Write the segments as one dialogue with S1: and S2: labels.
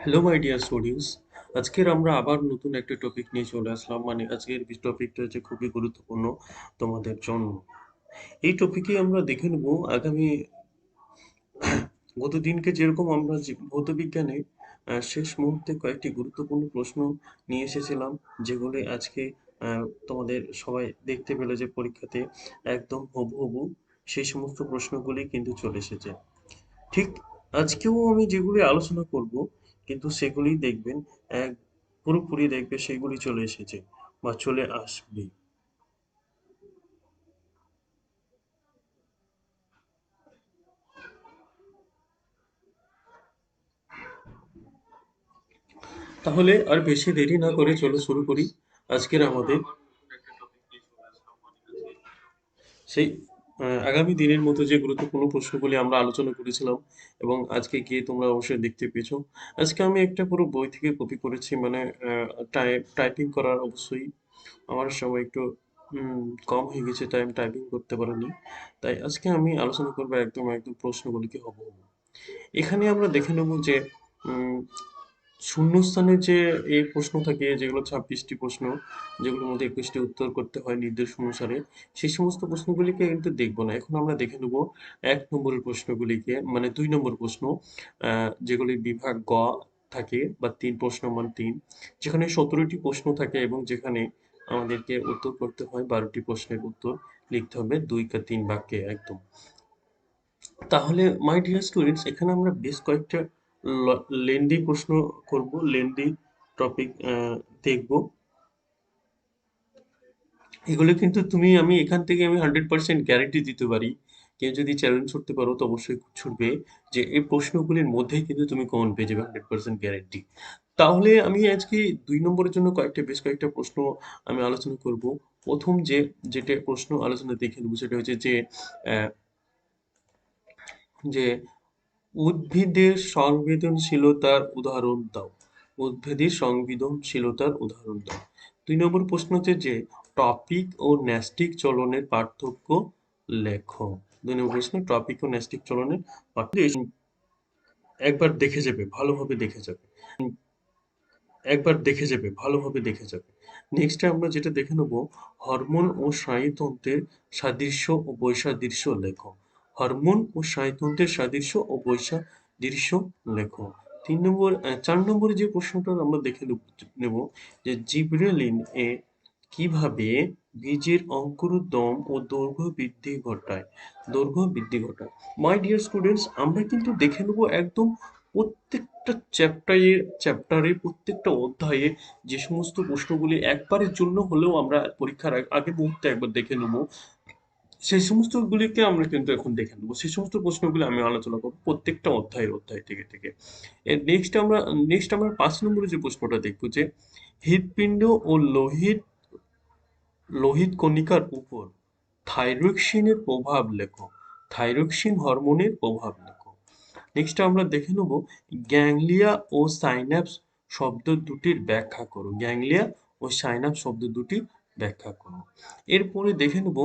S1: Hello my dear students আজকের আমরা আবার নতুন একটা টপিক নিয়ে চলে আসলাম। মানে আজকের টপিকটা হচ্ছে খুবই গুরুত্বপূর্ণ তোমাদের জন্য। এই টপিকে আমরা দেখে নেব আগামী গত দিনকে যেরকম আমরা যে- ভৌত বিজ্ঞানে আহ, শেষ মুহূর্তে কয়েকটি গুরুত্বপূর্ণ প্রশ্ন নিয়ে এসেছিলাম যেগুলি আজকে তোমাদের সবাই দেখতে পেলে যে পরীক্ষাতে একদম হবু হবু সেই সমস্ত প্রশ্নগুলি কিন্তু চলে এসেছে। ঠিক আজকেও আমি যেগুলি আলোচনা করব কিন্তু সেগুলি দেখবেন এক পুরোপুরি দেখবে সেগুলি চলে এসেছে বা চলে আসবে। তাহলে আর বেশি দেরি না করে চলো শুরু করি। আজকের আমাদের সেই আগামী দিনের মতো যে গুরুত্বপূর্ণ প্রশ্নগুলি আমরা আলোচনা করেছিলাম এবং আজকে গিয়ে তোমরা অবশ্যই দেখতে পেয়েছ, আজকে আমি একটা পুরো বই থেকে কপি করেছি মানে টাইপিং করার অবশ্যই আমার সময় একটু কম হয়ে গেছে, তাই আমি টাইপিং করতে পারিনি। তাই আজকে আমি আলোচনা করব একদম একদম প্রশ্নগুলিকে হব এখানে আমরা দেখে নেব যে শূন্যস্থানের যে এই প্রশ্ন থাকে, যেগুলো ছাব্বিশটি প্রশ্ন, যেগুলোর মধ্যে একুশটি উত্তর করতে হয় নির্দেশ অনুসারে, সেই সমস্ত প্রশ্নগুলিকে কিন্তু দেখব না। এখন আমরা দেখে নেব এক নম্বরের প্রশ্নগুলিকে মানে দুই নম্বর প্রশ্ন যেগুলি বিভাগ গ থাকে বা তিন, প্রশ্ন মান তিন, যেখানে সতেরোটি প্রশ্ন থাকে এবং যেখানে আমাদেরকে উত্তর করতে হয় বারোটি প্রশ্নের উত্তর লিখতে হবে দুই কা তিন বাক্যে একদম। তাহলে মাই ডিয়ার স্টুডেন্টস এখানে আমরা বেশ কয়েকটা লেন্দি প্রশ্ন করব লেন্দি টপিক দেখব। এগুলো কিন্তু তুমি, আমি এখান থেকে আমি হান্ড্রেড পার্সেন্ট গ্যারেন্টি দিতে পারি। কেউ যদি চ্যালেঞ্জ করতে পারো, তো অবশ্যই ছুটবে যে এই প্রশ্নগুলির মধ্যেই কিন্তু তুমি কমন পেয়ে যাবে হান্ড্রেড পার্সেন্ট গ্যারেন্টি তাহলে আমি আজকে দুই নম্বরের জন্য কয়েকটা, বেশ কয়েকটা প্রশ্ন আমি আলোচনা করব। প্রথম যে, যেটা প্রশ্ন আলোচনা দেখে নেব, সেটা হচ্ছে যে যে উদ্ভিদের সংবেদনশীলতার উদাহরণ দাও। উদ্ভিদের সংবেদনশীলতার উদাহরণ দাও। দুই নম্বর প্রশ্ন হচ্ছে যে, টপিক ও ন্যাস্টিক চলনের পার্থক্য লেখো। দুই নম্বর প্রশ্ন, টপিক ও ন্যাস্টিক চলনের পার্থক্য একবার দেখে যাবে, ভালোভাবে দেখে যাবে। একবার দেখে যাবে, ভালোভাবে দেখে যাবে। নেক্সট আমরা যেটা দেখে নেব, হরমোন ও স্নায়ুতন্ত্রের সাদৃশ্য ও বৈসাদৃশ্য লেখো। হরমোন ও স্নায়ুতন্ত্রের সাদৃশ্য ও বৈসাদৃশ্য লেখো। তিন নম্বর চার নম্বরে যে প্রশ্নটা আমরা দেখে নেব- যে জিব্রেলিন এ কীভাবে বীজের অঙ্কুরোদ্গম ও দৈর্ঘ্য বৃদ্ধি ঘটায়। দৈর্ঘ্য বৃদ্ধি ঘটায়। মাই ডিয়ার স্টুডেন্টস আমরা কিন্তু দেখে নেব একদম প্রত্যেকটা চ্যাপ্টারের চ্যাপ্টারে প্রত্যেকটা অধ্যায়ে যে সমস্ত প্রশ্নগুলি একবারের জন্য হলেও আমরা পরীক্ষার আগে মুহূর্তে একবার দেখে নেব। সেই সমস্ত গুলিকে আমরা কিন্তু এখন দেখে নেব। সেই সমস্ত প্রশ্নগুলো আমি আলোচনা করব প্রত্যেকটা অধ্যায়ের অধ্যায় থেকে থেকে। এর নেক্সট আমরা নেক্সট আমরা পাঁচ নম্বরে যে প্রশ্নটা দেখব যে, হৃৎপিণ্ড ও লোহিত লোহিত কণিকার উপর থাইরক্সিনের প্রভাব লেখো। থাইরক্সিন হরমোনের প্রভাব লেখো। নেক্সট আমরা দেখে নেব গ্যাংলিয়া ও সাইন্যাপস শব্দ দুটির ব্যাখ্যা করো। গ্যাংলিয়া ও সাইন্যাপস শব্দ দুটির ব্যাখ্যা করো। এরপরে দেখে নেব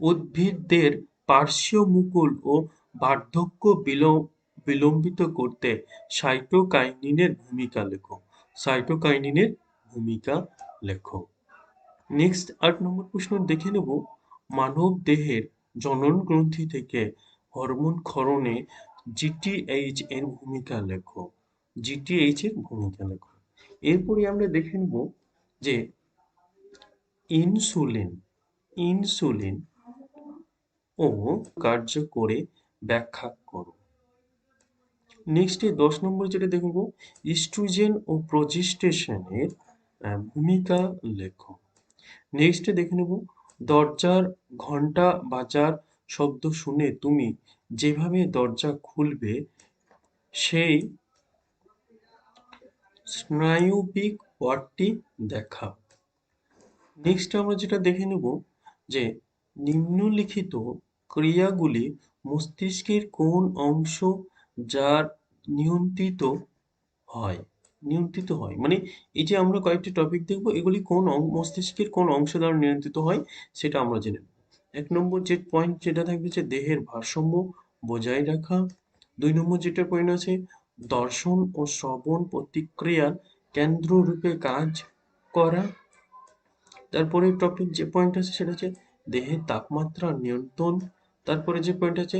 S1: উদ্ভিদদের পার্শ্বীয় মুকুল ও বার্ধক্য বিলম- বিলম্বিত করতে সাইটোকাইনিনের ভূমিকা লেখো। সাইটোকাইনিনের ভূমিকা লেখো। নেক্সট আট নম্বর প্রশ্ন দেখে নেব। মানব দেহের জনন গ্রন্থি থেকে হরমোন ক্ষরণে জিটিএইচ এর ভূমিকা লেখো। জিটিএইচ এর ভূমিকা লেখো। এরপরে আমরা দেখে নেব যে ইনসুলিন ইনসুলিন ও কার্য করে ব্যাখ্যা করো। নেক্সট দশ নম্বর যেটা দেখব ইস্ট্রোজেন ও প্রোজেস্টেশনের ভূমিকা লেখো। নেক্সটে দেখে নেব, দরজার ঘণ্টা বাজার শব্দ শুনে তুমি যেভাবে দরজা খুলবে, সেই স্নায়ুবিক ওয়ার্ডটি দেখা নেক্সট আমরা যেটা দেখে নেব, যে নিম্নলিখিত ক্রিয়াগুলি মস্তিষ্কের কোন অংশ যার নিয়ন্ত্রিত হয়? নিয়ন্ত্রিত হয়। মানে এই যে আমরা কয়েকটি টপিক দেখব, এগুলি কোন মস্তিষ্কের কোন অংশ দ্বারা নিয়ন্ত্রিত হয় সেটা আমরা জেনে এক নম্বর যে পয়েন্ট যেটা থাকবে যে দেহের ভারসাম্য বজায় রাখা। দুই নম্বর যেটা পয়েন্ট আছে, দর্শন ও শ্রবণ প্রতিক্রিয়ার কেন্দ্ররূপে কাজ করা। তারপরে টপিক যে পয়েন্ট আছে সেটা হচ্ছে দেহের তাপমাত্রা নিয়ন্ত্রণ। তারপরে যে পয়েন্ট আছে,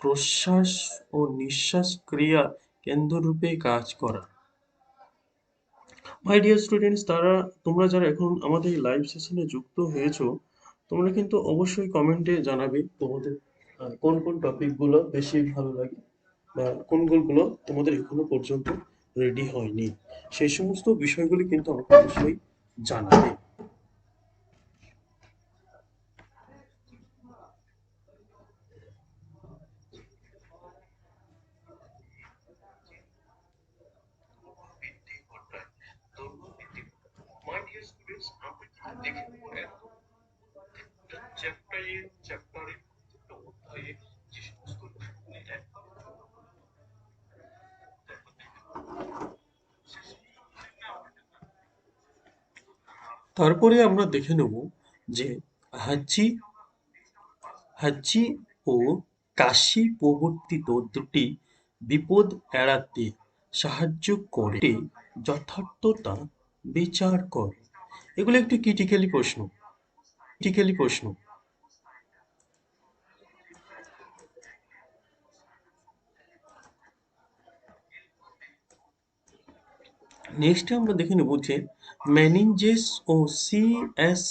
S1: প্রশ্বাস ও নিঃশ্বাস ক্রিয়া কেন্দ্ররূপে কাজ করা। মাই ডিয়ার স্টুডেন্টস তারা, তোমরা যারা এখন আমাদের লাইভ সেশনে যুক্ত হয়েছো, তোমরা কিন্তু অবশ্যই কমেন্টে জানাবে তোমাদের কোন কোন টপিকগুলো বেশি ভালো লাগে বা কোন কোনগুলো তোমাদের এখনও পর্যন্ত রেডি হয়নি। সেই সমস্ত বিষয়গুলি কিন্তু আমাকে অবশ্যই জানাবে। তারপরে আমরা দেখে নেব যে হাজ্জি হাজ্জি ও কাশি প্রবর্তিত দুটি বিপদ এড়াতে সাহায্য করে, যথার্থতা বিচার করে। এগুলো একটি ক্রিটিক্যালি প্রশ্ন। ক্রিটিক্যালি প্রশ্ন। নেক্সট আমরা দেখে নেব যে মেনিনজেস ও সি এস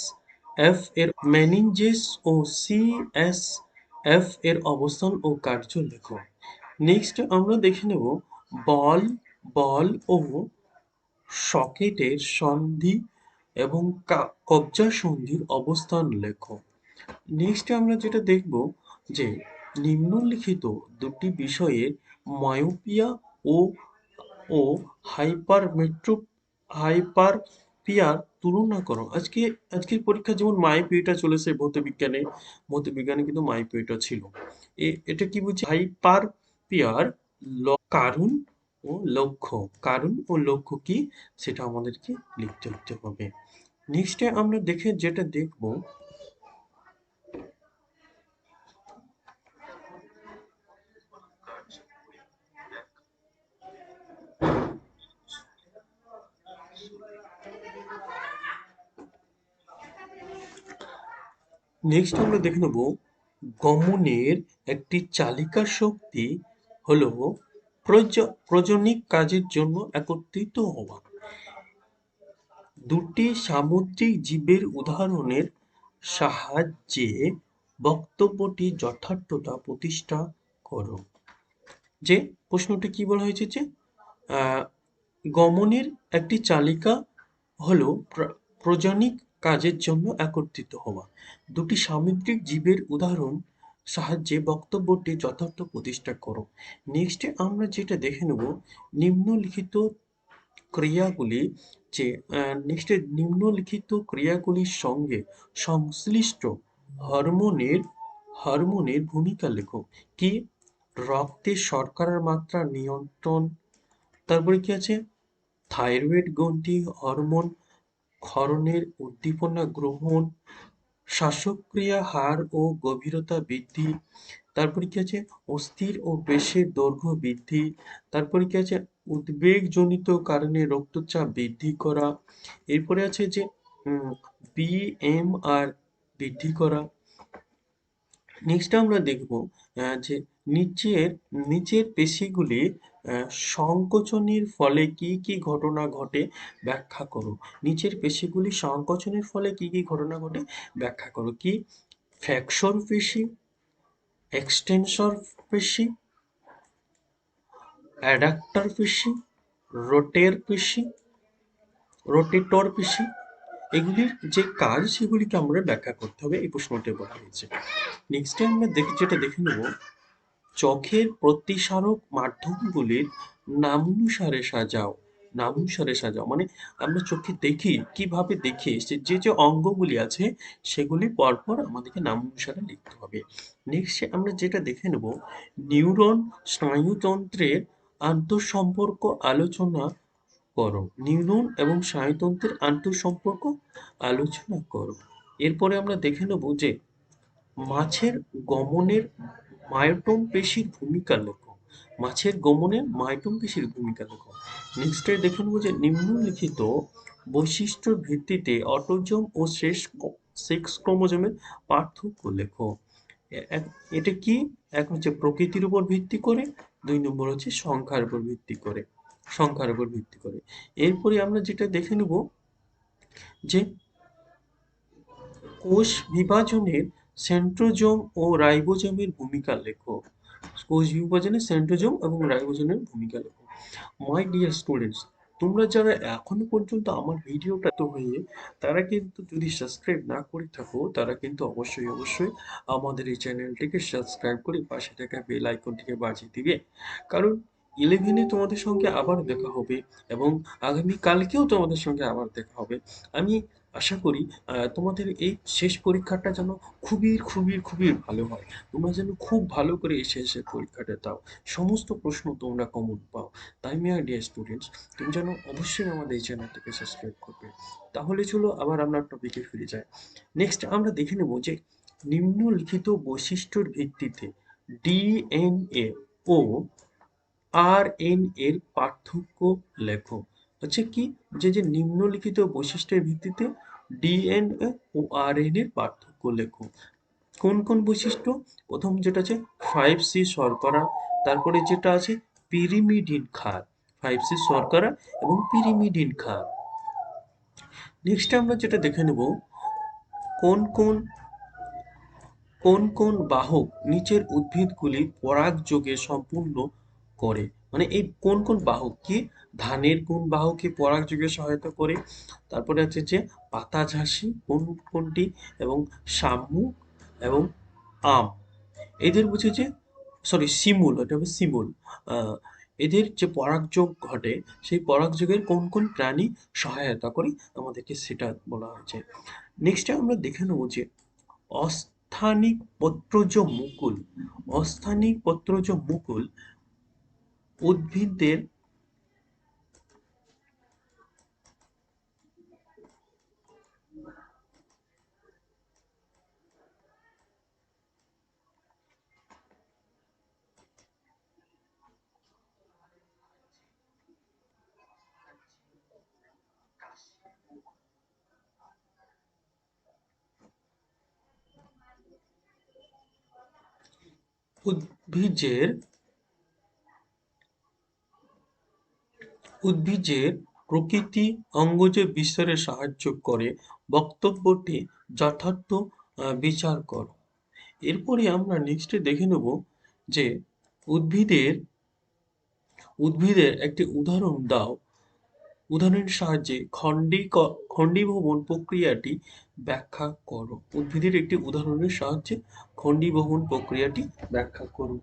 S1: সিএসএফ এর মেনিনজেস ও সি এস সিএসএফ এর অবস্থান ও কার্য লেখো। নেক্সট আমরা দেখে নেব বল বল ও সকেটের সন্ধি এবং কবজা সন্ধির অবস্থান লেখো। নেক্সট আমরা যেটা দেখব যে নিম্নলিখিত দুটি বিষয়ের মায়োপিয়া ও ও হাইপারমেট্রো হাইপারপিয়ার তুলনা করো। আজকে, আজকের পরীক্ষা যেমন মায়োপিয়াটা চলেছে ভৌতবিজ্ঞানে ভৌতবিজ্ঞানে কিন্তু মায়োপিয়াটা ছিল। এটা কি বুঝি? হাইপারপিয়ার কারণ ও লক্ষ্য। কারণ ও লক্ষ্য কি? সেটা আমাদেরকে লিখতে হতে হবে। নেক্সটে আমরা দেখে যেটা দেখব নেক্সট আমরা দেখে নেব গমনের একটি চালিকা শক্তি হলো প্রজ- প্রজনিক কাজের জন্য একত্রিত হওয়া। দুটি সামুদ্রিক জীবের উদাহরণের সাহায্যে বক্তব্যটি যথার্থতা প্রতিষ্ঠা করো। যে প্রশ্নটি কি বলা হয়েছে যে গমনের একটি চালিকা হলো প্র- প্রজনক কাজের জন্য একত্রিত হওয়া। দুটি সামুদ্রিক জীবের উদাহরণ সাহায্যে বক্তব্যটি যথার্থ প্রতিষ্ঠা করো। নেক্সটে আমরা যেটা দেখে নেব, নিম্নলিখিত ক্রিয়াগুলি যে নেক্সটে নিম্নলিখিত ক্রিয়াগুলির সঙ্গে সংশ্লিষ্ট হরমোনের হরমোনের ভূমিকা লেখো। কি? রক্তে শর্করার মাত্রা নিয়ন্ত্রণ। তারপরে কি আছে? থাইরয়েড গ্রন্থি, হরমোন ক্ষরণের উদ্দীপনা গ্রহণ, শ্বাসক্রিয়া হার ও গভীরতা বৃদ্ধি, তারপরে কি আছে? অস্থির ও পেশের দৈর্ঘ্য বৃদ্ধি, তারপরে কি আছে? উদ্বেগজনিত কারণে রক্তচাপ বৃদ্ধি করা, এরপরে আছে যে বিএমআর বৃদ্ধি করা। নেক্সট আমরা দেখব যে নিচের নিচের পেশিগুলি সংকোচনের ফলে কি কি ঘটনা ঘটে ব্যাখ্যা করো। নিচের পেশিগুলি সংকোচনের ফলে কি কি ঘটনা ঘটে ব্যাখ্যা করো। কি? ফ্যাকশন পেশি এক্সটেনসর পেশি অ্যাডাক্টর পেশি, রোটের পেশি, রোটেটর পেশি। এগুলির যে কাজ, সেগুলিকে আমরা ব্যাখ্যা করতে হবে, এই প্রশ্নটি বলা হয়েছে। নেক্সটে আমরা দেখি, যেটা দেখে নেব চোখের প্রতিসারক মাধ্যমগুলির নামানুসারে সাজাও। নামানুসারে সাজাও। মানে আমরা চোখে দেখি, কীভাবে দেখি যে যে অঙ্গগুলি আছে, সেগুলি পরপর আমাদেরকে নামানুসারে লিখতে হবে। নেক্সট আমরা যেটা দেখে নেব, নিউরন স্নায়ুতন্ত্রের আন্তঃসম্পর্ক আলোচনা করো। নিউরন এবং স্নায়ুতন্ত্রের আন্তঃসম্পর্ক আলোচনা করো। এরপরে আমরা দেখে নেব যে মাছের গমনের মায়োটম পেশির ভূমিকা লেখো মাছের গমনে মায়োটোম পেশির ভূমিকা লেখো নেক্সটে দেখে নেব যে নিম্নলিখিত বৈশিষ্ট্যর ভিত্তিতে অটোজম ও শেষ সেক্স ক্রোমোজোমের পার্থক্য লেখো এটা কি? এক হচ্ছে প্রকৃতির উপর ভিত্তি করে, দুই নম্বর হচ্ছে সংখ্যার উপর ভিত্তি করে, সংখ্যার উপর ভিত্তি করে। এরপরে আমরা যেটা দেখে নেব যে কোষ বিভাজনের সেন্ট্রোজোম ও রাইবোজোমের ভূমিকা লেখো। কোষ বিভাজনে সেন্ট্রোজোম এবং রাইবোজোমের ভূমিকা লেখো। মাই ডিয়ার স্টুডেন্টস তোমরা যারা এখনও পর্যন্ত আমার ভিডিওটা তো হয়ে, তারা কিন্তু যদি সাবস্ক্রাইব না করে থাকো, তারা কিন্তু অবশ্যই অবশ্যই আমাদের এই চ্যানেলটিকে সাবস্ক্রাইব করে পাশে থাকা বেল আইকনটিকে বাজিয়ে দিবে। কারণ ইলেভেনে তোমাদের সঙ্গে আবার দেখা হবে এবং আগামী কালকেও তোমাদের সঙ্গে আবার দেখা হবে। আমি আশা করি তোমাদের এই শেষ পরীক্ষাটা যেন খুবই খুবই খুবই ভালো হয়। তোমরা যেন খুব ভালো করে এই শেষের পরীক্ষাটা দাও। সমস্ত প্রশ্ন তোমরা কমন পাও। তাই মিয়া ডিয়ার স্টুডেন্টস তুমি যেন অবশ্যই আমাদের এই চ্যানেলটাকে সাবস্ক্রাইব করবে। তাহলে চলো আবার আমরা টপিকে ফিরে যাই। নেক্সট আমরা দেখে নেব যে নিম্নলিখিত বৈশিষ্ট্যর ভিত্তিতে ডিএনএ ও আর এন এর পার্থক্য লেখো। হচ্ছে কি? যে যে নিম্নলিখিত বৈশিষ্ট্যের ভিত্তিতে ডিএনএ ও আর এন এর পার্থক্য লেখো। কোন কোন বৈশিষ্ট্য? প্রথম যেটা আছে, ফাইভ সি শর্করা। তারপরে যেটা আছে, পিরিমিডিন ক্ষার। ফাইভ সি শর্করা এবং পিরিমিডিন ক্ষার। নেক্সট আমরা যেটা দেখে নেব, কোন কোন কোন কোন বাহক নিচের উদ্ভিদগুলি পরাগযোগে সম্পূর্ণ করে? মানে এই কোন কোন বাহক কি? ধানের কোন বাহকে পরাগযোগে সহায়তা করে? তারপরে আছে যে পাতাঝাসি কোন কোনটি এবং শামুক এবং আম। এদের বুঝে যে সরি শিমুল এটা হবে শিমুল। এদের যে পরাগযোগ ঘটে, সেই পরাগযোগের কোন কোন প্রাণী সহায়তা করে? আমাদেরকে সেটা বলা হয়েছে। নেক্সট আমরা দেখে নেব যে অস্থানিক পত্রজ মুকুল, অস্থানিক পত্রজ মুকুল উদ্ভিদদের উদ্ভিজের উদ্ভিজের প্রকৃতি অঙ্গজ বিস্তারে সাহায্য করে। বক্তব্যটি যথার্থ বিচার করো। এরপরে আমরা নেক্সটে দেখে নেব যে উদ্ভিদের উদ্ভিদের একটি উদাহরণ দাও। উদাহরণের সাহায্যে খন্ডী খণ্ডীভবন প্রক্রিয়াটি ব্যাখ্যা করো। উদ্ভিদের একটি উদাহরণের সাহায্যে খণ্ডীভবন প্রক্রিয়াটি ব্যাখ্যা করো।